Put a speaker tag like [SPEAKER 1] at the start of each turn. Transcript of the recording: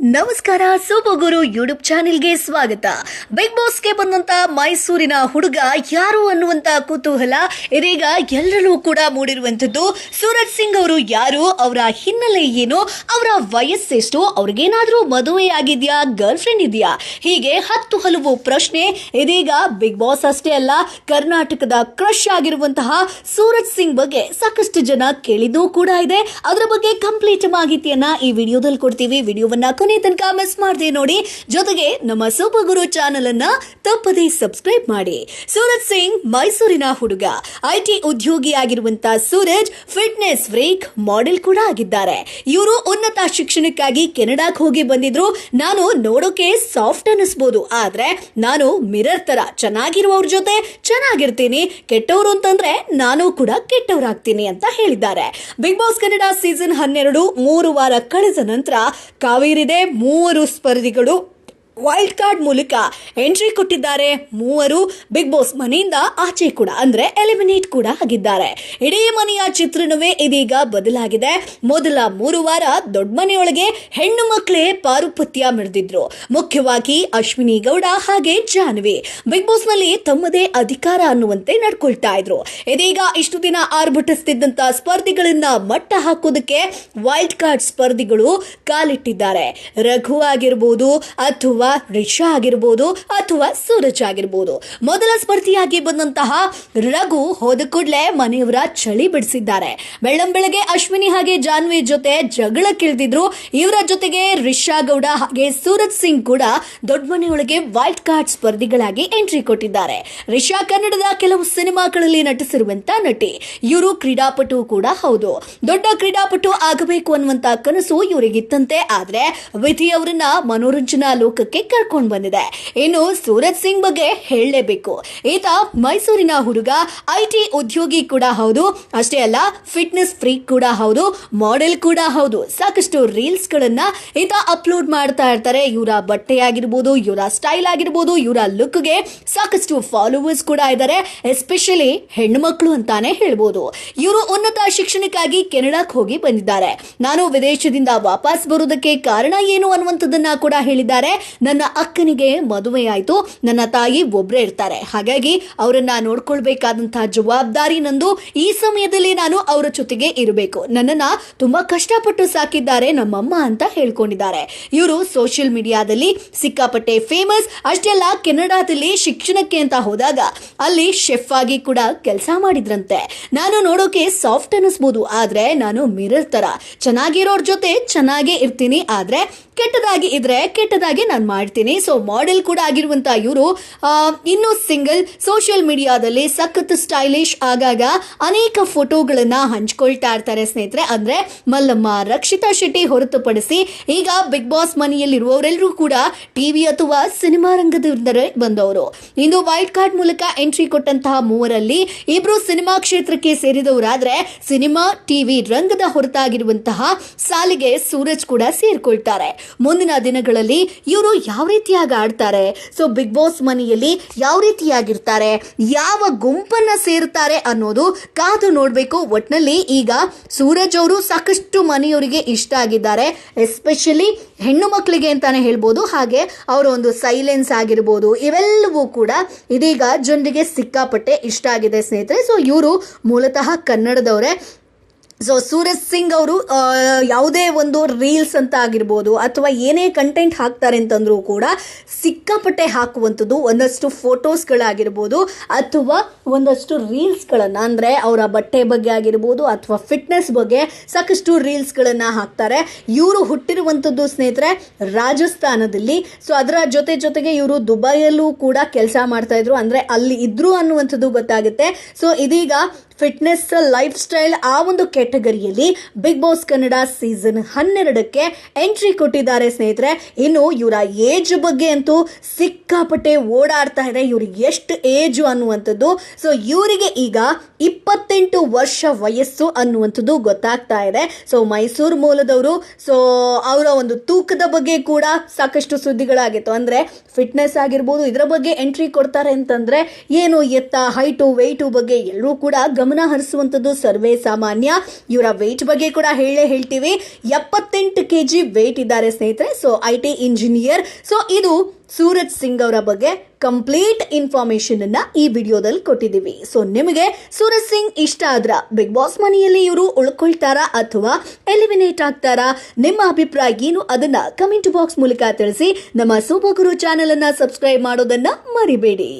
[SPEAKER 1] ನಮಸ್ಕಾರ ಸೂಪಗುರು ಯೂಟ್ಯೂಬ್ ಚಾನೆಲ್ಗೆ ಸ್ವಾಗತ. ಬಿಗ್ ಬಾಸ್ಗೆ ಬಂದಂತ ಮೈಸೂರಿನ ಹುಡುಗ ಯಾರು ಅನ್ನುವಂತ ಕುತೂಹಲ ಇದೀಗ ಎಲ್ಲರಲ್ಲೂ ಕೂಡ ಮೂಡಿರುವಂತದ್ದು ಸೂರಜ್ ಸಿಂಗ್ ಅವರು ಯಾರು, ಅವರ ಹಿನ್ನೆಲೆ ಏನು, ಅವರ ವಯಸ್ಸೆಷ್ಟು, ಅವ್ರಿಗೇನಾದ್ರೂ ಮದುವೆ ಆಗಿದ್ಯಾ ಗರ್ಲ್ ಫ್ರೆಂಡ್ ಇದೆಯಾ? ಹೀಗೆ ಹತ್ತು ಹಲವು ಪ್ರಶ್ನೆ ಇದೀಗ ಬಿಗ್ ಬಾಸ್ ಅಷ್ಟೇ ಅಲ್ಲ, ಕರ್ನಾಟಕದ ಕ್ರಶ್ ಆಗಿರುವಂತಹ ಸೂರಜ್ ಸಿಂಗ್ ಬಗ್ಗೆ ಸಾಕಷ್ಟು ಜನ ಕೇಳಿದ್ದು ಕೂಡ ಇದೆ. ಅದರ ಬಗ್ಗೆ ಕಂಪ್ಲೀಟ್ ಮಾಹಿತಿಯನ್ನ ಈ ವಿಡಿಯೋದಲ್ಲಿ ಕೊಡ್ತೀವಿ. ವಿಡಿಯೋವನ್ನ ಕೊನೆ ತನಕ ಮಿಸ್ ಮಾಡದೆ ನೋಡಿ. ಜೊತೆಗೆ ನಮ್ಮ ಸೂಪರ್ ಗುರು ಚಾನೆಲ್ ಅನ್ನ ತಪ್ಪದೇ ಸಬ್ಸ್ಕ್ರೈಬ್ ಮಾಡಿ. ಸೂರಜ್ ಸಿಂಗ್, ಮೈಸೂರಿನ ಹುಡುಗ. ಐಟಿ ಉದ್ಯೋಗಿ ಆಗಿರುವಂತ ಸೂರಜ್ ಫಿಟ್ನೆಸ್ ಫ್ರೀಕ್ ಮಾಡೆಲ್ ಕೂಡ ಆಗಿದ್ದಾರೆ. ಇವರು ಉನ್ನತ ಶಿಕ್ಷಣಕ್ಕಾಗಿ ಕೆನಡಾಕ್ ಹೋಗಿ ಬಂದಿದ್ರು. ನಾನು ನೋಡೋಕೆ ಸಾಫ್ಟ್ ಅನ್ನಿಸ್ಬೋದು. ಆದ್ರೆ ನಾನು ಮಿರರ್ ತರ ಚೆನ್ನಾಗಿರುವವ್ರ ಜೊತೆ ಚೆನ್ನಾಗಿರ್ತೀನಿ. ಕೆಟ್ಟವರು ಅಂತಂದ್ರೆ ನಾನು ಕೂಡ ಕೆಟ್ಟವರಾಗ್ತೀನಿ ಅಂತ ಹೇಳಿದ್ದಾರೆ. ಬಿಗ್ ಬಾಸ್ ಕನ್ನಡ ಸೀಸನ್ ಹನ್ನೆರಡು ಮೂರು ವಾರ ಕಳೆದ ನಂತರ ಕಾವೇರಿದೆ. ಮೂವರು ಸ್ಪರ್ಧಿಗಳು ವೈಲ್ಡ್ ಕಾರ್ಡ್ ಮೂಲಕ ಎಂಟ್ರಿ ಕೊಟ್ಟಿದ್ದಾರೆ ಮೂವರು ಬಿಗ್ ಬಾಸ್ ಮನೆಯಿಂದ ಆಚೆ ಕೂಡ, ಅಂದ್ರೆ ಎಲಿಮಿನೇಟ್ ಕೂಡ ಆಗಿದ್ದಾರೆ. ಇಡೀ ಮನೆಯ ಚಿತ್ರಣವೇ ಇದೀಗ ಬದಲಾಗಿದೆ. ಮೊದಲ ಮೂರು ವಾರ ದೊಡ್ಡ ಮನೆಯೊಳಗೆ ಹೆಣ್ಣು ಮಕ್ಕಳೇ ಪಾರುಪತ್ಯ ಮೆರೆದಿದ್ರು. ಮುಖ್ಯವಾಗಿ ಅಶ್ವಿನಿ ಗೌಡ ಹಾಗೆ ಜಾನ್ವಿ. ಬಿಗ್ ಬಾಸ್ನಲ್ಲಿ ತಮ್ಮದೇ ಅಧಿಕಾರ ಅನ್ನುವಂತೆ ನಡ್ಕೊಳ್ತಾ ಇದ್ರು. ಇದೀಗ ಇಷ್ಟು ದಿನ ಆರ್ಭಟಿಸ್ತಿದ್ದಂಥ ಸ್ಪರ್ಧಿಗಳನ್ನ ಮಟ್ಟ ಹಾಕೋದಕ್ಕೆ ವೈಲ್ಡ್ ಕಾರ್ಡ್ ಸ್ಪರ್ಧಿಗಳು ಕಾಲಿಟ್ಟಿದ್ದಾರೆ. ರಘು ಆಗಿರ್ಬೋದು ಅಥವಾ ರಿಷಾ ಆಗಿರ್ಬೋದು ಅಥವಾ ಸೂರಜ್ ಆಗಿರ್ಬೋದು. ಮೊದಲ ಸ್ಪರ್ಧಿಯಾಗಿ ಬಂದಂತಹ ರಘು ಹೋದ ಕೂಡಲೇ ಮನೆಯವರ ಚಳಿ ಬಿಡಿಸಿದ್ದಾರೆ. ಬೆಳ್ಳಂ ಬೆಳಗ್ಗೆ ಅಶ್ವಿನಿ ಹಾಗೆ ಜಾನ್ವಿ ಜೊತೆ ಜಗಳ ಕಿಳಿದಿದ್ರು. ಇವರ ಜೊತೆಗೆ ರಿಷಾ ಗೌಡ ಹಾಗೆ ಸೂರಜ್ ಸಿಂಗ್ ಕೂಡ ದೊಡ್ಡ ಮನೆಯೊಳಗೆ ವೈಲ್ಡ್ ಕಾರ್ಡ್ ಸ್ಪರ್ಧಿಗಳಾಗಿ ಎಂಟ್ರಿ ಕೊಟ್ಟಿದ್ದಾರೆ. ರಿಷಾ ಕನ್ನಡದ ಕೆಲವು ಸಿನಿಮಾಗಳಲ್ಲಿ ನಟಿಸಿರುವಂತ ನಟಿ. ಇವರು ಕ್ರೀಡಾಪಟು ಕೂಡ ಹೌದು. ದೊಡ್ಡ ಕ್ರೀಡಾಪಟು ಆಗಬೇಕು ಅನ್ನುವಂತ ಕನಸು ಇವರಿಗಿತ್ತಂತೆ. ಆದ್ರೆ ವಿಧಿ ಅವರನ್ನ ಮನೋರಂಜನಾ ಲೋಕಕ್ಕೆ ಕರ್ಕೊಂಡು ಬಂದಿದೆ. ಇನ್ನು ಸೂರಜ್ ಸಿಂಗ್ ಬಗ್ಗೆ ಹೇಳಲೇಬೇಕು. ಈತ ಮೈಸೂರಿನ ಹುಡುಗ ಐಟಿ ಉದ್ಯೋಗಿ ಕೂಡ ಹೌದು. ಅಷ್ಟೇ ಅಲ್ಲ, ಫಿಟ್ನೆಸ್ ಫ್ರೀಕ್ ಕೂಡ ಹೌದು ಮಾಡೆಲ್ ಕೂಡ ಹೌದು. ಸಾಕಷ್ಟು ರೀಲ್ಸ್ ಗಳನ್ನ ಈತ ಅಪ್ಲೋಡ್ ಮಾಡ್ತಾ ಇರ್ತಾರೆ. ಇವರ ಬಟ್ಟೆ ಆಗಿರ್ಬೋದು, ಇವರ ಸ್ಟೈಲ್ ಆಗಿರ್ಬೋದು, ಇವರ ಲುಕ್ಗೆ ಸಾಕಷ್ಟು ಫಾಲೋವರ್ಸ್ ಕೂಡ ಇದ್ದಾರೆ. ಎಸ್ಪೆಷಲಿ ಹೆಣ್ಣು ಮಕ್ಕಳು ಅಂತಾನೆ ಹೇಳ್ಬೋದು. ಇವರು ಉನ್ನತ ಶಿಕ್ಷಣಕ್ಕಾಗಿ ಕೆನಡಾಕ್ ಹೋಗಿ ಬಂದಿದ್ದಾರೆ. ನಾನು ವಿದೇಶದಿಂದ ವಾಪಸ್ ಬರೋದಕ್ಕೆ ಕಾರಣ ಏನು ಅನ್ನುವಂಥದ್ದನ್ನ ಕೂಡ ಹೇಳಿದ್ದಾರೆ. ನನ್ನ ಅಕ್ಕನಿಗೆ ಮದುವೆಯಾಯಿತು. ನನ್ನ ತಾಯಿ ಒಬ್ಬರೇ ಇರ್ತಾರೆ. ಹಾಗಾಗಿ ಅವರನ್ನ ನೋಡ್ಕೊಳ್ಬೇಕಾದಂತಹ ಜವಾಬ್ದಾರಿ ನಂದು. ಈ ಸಮಯದಲ್ಲಿ ನಾನು ಅವರ ಜೊತೆಗೆ ಇರಬೇಕು. ನನ್ನನ್ನ ತುಂಬಾ ಕಷ್ಟಪಟ್ಟು ಸಾಕಿದ್ದಾರೆ ನಮ್ಮಮ್ಮ ಅಂತ ಹೇಳ್ಕೊಂಡಿದ್ದಾರೆ. ಇವರು ಸೋಷಿಯಲ್ ಮೀಡಿಯಾದಲ್ಲಿ ಸಿಕ್ಕಾಪಟ್ಟೆ ಫೇಮಸ್. ಅಷ್ಟೆಲ್ಲ ಕೆನಡಾದಲ್ಲಿ ಶಿಕ್ಷಣಕ್ಕೆ ಅಂತ ಹೋದಾಗ ಅಲ್ಲಿ ಶೆಫ್ ಆಗಿ ಕೂಡ ಕೆಲಸ ಮಾಡಿದ್ರಂತೆ. ನಾನು ನೋಡೋಕೆ ಸಾಫ್ಟ್ ಅನ್ನಿಸ್ಬೋದು. ಆದ್ರೆ ನಾನು ಮಿರರ್ ತರ. ಚೆನ್ನಾಗಿರೋರ ಜೊತೆ ಚೆನ್ನಾಗೇ ಇರ್ತೀನಿ. ಆದ್ರೆ ಕೆಟ್ಟದಾಗಿ ಇದ್ರೆ ಕೆಟ್ಟದಾಗಿ ನಾನು ಮಾಡ್ತೀನಿ. ಸೊ ಮಾಡೆಲ್ ಕೂಡ ಆಗಿರುವಂತ ಇವರು ಇನ್ನು ಸಿಂಗಲ್ ಸೋಷಿಯಲ್ ಮೀಡಿಯಾದಲ್ಲಿ ಸಖತ್ ಸ್ಟೈಲಿಶ್ ಆಗಾಗ ಅನೇಕ ಫೋಟೋಗಳನ್ನ ಹಂಚ್ಕೊಳ್ತಾ ಇರ್ತಾರೆ ಸ್ನೇಹಿತರೆ. ಅಂದ್ರೆ ಮಲ್ಲಮ್ಮ, ರಕ್ಷಿತಾ ಶೆಟ್ಟಿ ಹೊರತುಪಡಿಸಿ ಈಗ ಬಿಗ್ ಬಾಸ್ ಮನೆಯಲ್ಲಿರುವವರೆಲ್ಲರೂ ಕೂಡ ಟಿವಿ ಅಥವಾ ಸಿನಿಮಾ ರಂಗದಿಂದಲೇ ಬಂದವರು. ಇಂದು ವೈಟ್ ಕಾರ್ಡ್ ಮೂಲಕ ಎಂಟ್ರಿ ಕೊಟ್ಟಂತಹ ಮೂವರಲ್ಲಿ ಇಬ್ರು ಸಿನಿಮಾ ಕ್ಷೇತ್ರಕ್ಕೆ ಸೇರಿದವರಾದ್ರೆ ಸಿನಿಮಾ ಟಿವಿ ರಂಗದ ಹೊರತಾಗಿರುವಂತಹ ಸಾಲಿಗೆ ಸೂರಜ್ ಕೂಡ ಸೇರಿಕೊಳ್ತಾರೆ. ಮುಂದಿನ ದಿನಗಳಲ್ಲಿ ಇವರು ಯಾವ ರೀತಿಯಾಗಿ ಆಡ್ತಾರೆ? ಸೊ ಬಿಗ್ ಬಾಸ್ ಮನೆಯಲ್ಲಿ ಯಾವ ರೀತಿಯಾಗಿರ್ತಾರೆ? ಯಾವ ಗುಂಪನ್ನ ಸೇರ್ತಾರೆ ಅನ್ನೋದು ಕಾದು ನೋಡಬೇಕು. ಒಟ್ನಲ್ಲಿ ಈಗ ಸೂರಜ್ ಅವರು ಸಾಕಷ್ಟು ಮನೆಯವರಿಗೆ ಇಷ್ಟ ಆಗಿದ್ದಾರೆ. ಎಸ್ಪೆಷಲಿ ಹೆಣ್ಣು ಮಕ್ಕಳಿಗೆ ಅಂತಾನೆ ಹೇಳ್ಬೋದು. ಹಾಗೆ ಅವರ ಒಂದು ಸೈಲೆನ್ಸ್ ಆಗಿರ್ಬೋದು. ಇವೆಲ್ಲವೂ ಕೂಡ ಇದೀಗ ಜನರಿಗೆ ಸಿಕ್ಕಾಪಟ್ಟೆ ಇಷ್ಟ ಆಗಿದೆ ಸ್ನೇಹಿತರೆ. ಸೊ ಇವರು ಮೂಲತಃ ಕನ್ನಡದವರೇ. ಸೊ ಸೂರಜ್ ಸಿಂಗ್ ಅವರು ಯಾವುದೇ ಒಂದು ರೀಲ್ಸ್ ಅಂತ ಆಗಿರ್ಬೋದು, ಅಥವಾ ಏನೇ ಕಂಟೆಂಟ್ ಹಾಕ್ತಾರೆ ಅಂತಂದ್ರೂ ಕೂಡ ಸಿಕ್ಕಾಪಟ್ಟೆ ಹಾಕುವಂಥದ್ದು ಒಂದಷ್ಟು ಫೋಟೋಸ್ಗಳಾಗಿರ್ಬೋದು ಅಥವಾ ಒಂದಷ್ಟು ರೀಲ್ಸ್ಗಳನ್ನು ಅಂದರೆ ಅವರ ಬಟ್ಟೆ ಬಗ್ಗೆ ಆಗಿರ್ಬೋದು, ಅಥವಾ ಫಿಟ್ನೆಸ್ ಬಗ್ಗೆ ಸಾಕಷ್ಟು ರೀಲ್ಸ್ಗಳನ್ನು ಹಾಕ್ತಾರೆ. ಇವರು ಹುಟ್ಟಿರುವಂಥದ್ದು ಸ್ನೇಹಿತರೆ ರಾಜಸ್ಥಾನದಲ್ಲಿ. ಸೊ ಅದರ ಜೊತೆ ಜೊತೆಗೆ ಇವರು ದುಬೈಯಲ್ಲೂ ಕೂಡ ಕೆಲಸ ಮಾಡ್ತಾಯಿದ್ರು ಅಂದರೆ ಅಲ್ಲಿ ಇದ್ರು ಅನ್ನುವಂಥದ್ದು ಗೊತ್ತಾಗುತ್ತೆ. ಸೊ ಇದೀಗ ಫಿಟ್ನೆಸ್ ಲೈಫ್ ಸ್ಟೈಲ್ ಆ ಒಂದು ಕ್ಯಾಟಗರಿಯಲ್ಲಿ ಬಿಗ್ ಬಾಸ್ ಕನ್ನಡ ಸೀಸನ್ ಹನ್ನೆರಡಕ್ಕೆ ಎಂಟ್ರಿ ಕೊಟ್ಟಿದ್ದಾರೆ ಸ್ನೇಹಿತರೆ. ಇನ್ನು ಇವರ ಏಜ್ ಬಗ್ಗೆ ಅಂತೂ ಸಿಕ್ಕಾಪಟ್ಟೆ ಓಡಾಡ್ತಾ ಇದೆ. ಇವ್ರಿಗೆ ಎಷ್ಟು ಏಜು ಅನ್ನುವಂಥದ್ದು. ಸೊ ಇವರಿಗೆ ಈಗ ಇಪ್ಪತ್ತೆಂಟು ವರ್ಷ ವಯಸ್ಸು ಅನ್ನುವಂಥದ್ದು ಗೊತ್ತಾಗ್ತಾ ಇದೆ. ಸೊ ಮೈಸೂರು ಮೂಲದವರು ಸೊ ಅವರ ಒಂದು ತೂಕದ ಬಗ್ಗೆ ಕೂಡ ಸಾಕಷ್ಟು ಸುದ್ದಿಗಳಾಗಿತ್ತು. ಅಂದ್ರೆ ಫಿಟ್ನೆಸ್ ಆಗಿರ್ಬೋದು, ಇದರ ಬಗ್ಗೆ ಎಂಟ್ರಿ ಕೊಡ್ತಾರೆ ಅಂತಂದ್ರೆ, ಏನು ಎತ್ತ ಹೈಟು ವೆಯ್ಟು ಬಗ್ಗೆ ಎಲ್ಲರೂ ಕೂಡ ಗಮನ ಹರಿಸುವಂಥದ್ದು ಸರ್ವೇ ಸಾಮಾನ್ಯ. ಇವರ ವೆಯ್ಟ್ ಬಗ್ಗೆ ಕೂಡ ಹೇಳೇ ಹೇಳ್ತೀವಿ. ಎಪ್ಪತ್ತೆಂಟು ಕೆ ಜಿ ವೆಯ್ಟ್ ಇದ್ದಾರೆ ಸ್ನೇಹಿತರೆ. So I T engineer so ಇದು ಸೂರಜ್ ಸಿಂಗ್ ಅವರ ಬಗ್ಗೆ ಕಂಪ್ಲೀಟ್ ಇನ್ಫಾರ್ಮೇಶನ್ ಅನ್ನ ಈ ವಿಡಿಯೋದಲ್ಲಿ ಕೊಟ್ಟಿದ್ದೀವಿ. ಸೊ ನಿಮಗೆ ಸೂರಜ್ ಸಿಂಗ್ ಇಷ್ಟ ಆದ್ರ ಬಿಗ್ ಬಾಸ್ ಮನೆಯಲ್ಲಿ ಇವರು ಉಳ್ಕೊಳ್ತಾರಾ ಅಥವಾ ಎಲಿಮಿನೇಟ್ ಆಗ್ತಾರಾ? ನಿಮ್ಮ ಅಭಿಪ್ರಾಯ ಏನು? ಅದನ್ನ ಕಮೆಂಟ್ ಬಾಕ್ಸ್ ಮೂಲಕ ತಿಳಿಸಿ. ನಮ್ಮ ಸೂಪರ್ ಗುರು ಚಾನೆಲ್ ಅನ್ನ ಸಬ್ಸ್ಕ್ರೈಬ್ ಮಾಡೋದನ್ನ ಮರಿಬೇಡಿ.